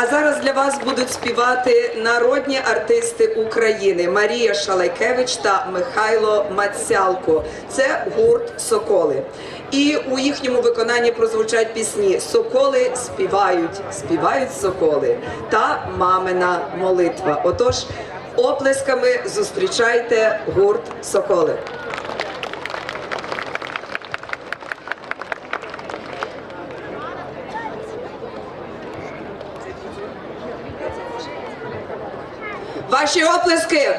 А зараз для вас будуть співати народні артисти України Марія Шалайкевич та Михайло Мацялко. Це гурт Соколи. І у їхньому виконанні прозвучать пісні Соколи співають, співають соколи та мамина молитва. Отож, оплесками зустрічайте гурт Соколи. Ваші оплески.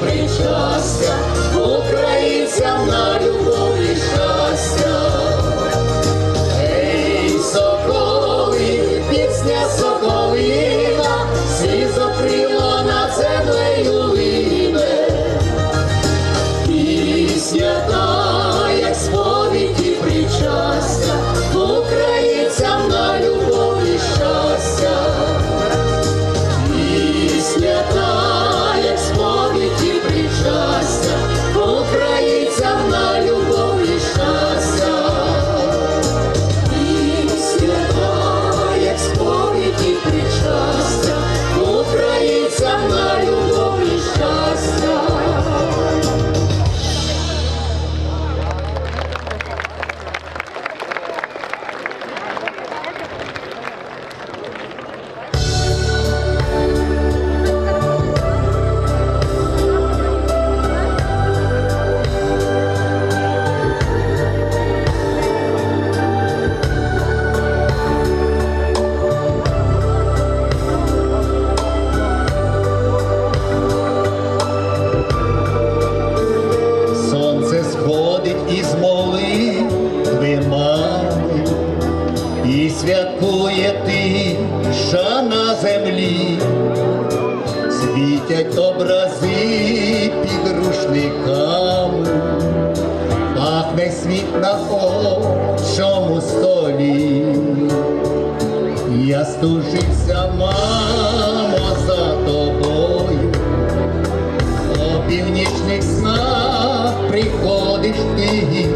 прическа. світ на очому столі, я стужився, мамо, за тобою, О північних снах приходиш ти.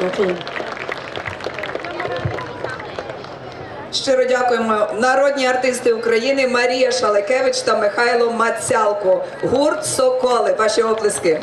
Дякую. Щиро дякуємо. Народні артисти України Марія Шалекевич та Михайло Мацялко. Гурт Соколи. Ваші оплески.